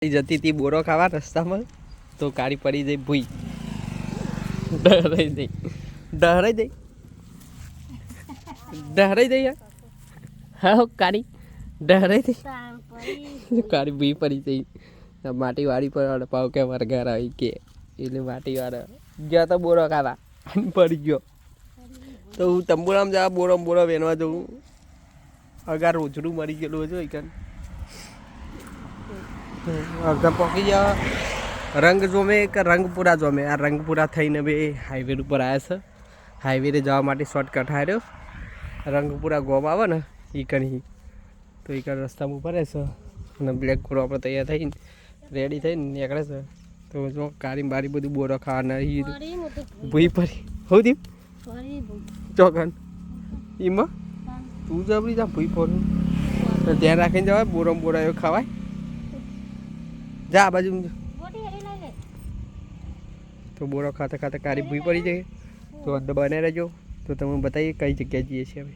જતી હતી બોરો ખાવા રસ્તામાં, તો કાળી પડી જઈ ભૂઈ. ડહરાઈ દઈ ડહરાઈ દઈ ડહરાઈ યાર? હા કાળી ડહરાઈ દઈ કાળી ભૂઈ પડી જઈ માટી વાળી પર પાવ કે વરગાર આવી કે. એટલે માટી વાળો ગયા તો બોરો ખાવા. પડી ગયો. તો હું તંબુરામ જવા બોરો બોરો વેનવા જવું. અગાર રોજડું મરી ગયેલું છે એક અડધા ગયા. રંગ જોમે કે રંગપુરા જોમે? આ રંગપુરા થઈને બે હાઈવે ઉપર આવ્યા છે. હાઈવે જવા માટે શોર્ટકટ હાર્યો. રંગપુરા ગોમ આવે ને એ કણી તો એ કણ રસ્તામાં ઊભા રહેશે અને બ્લેક ઘોડો આપણે તૈયાર થઈને રેડી થઈને નીકળે છે. તો જો કારી બારી બધું બોરો ખાવાના એ ભૂઈ પડી. હું દીપ. ચોકન એમાં તું જબરી જા ભૂઈ પડું. ધ્યાન રાખીને જવાય બોરો બોરા એવું ખવાય. જા આ બાજુ તો બોરો ખાતા ખાતા કારી ભૂઈ પડી જાય. તો અંદર બને રહેજો. તો તમે બતાવીએ કઈ જગ્યાએ જઈએ છીએ અમે.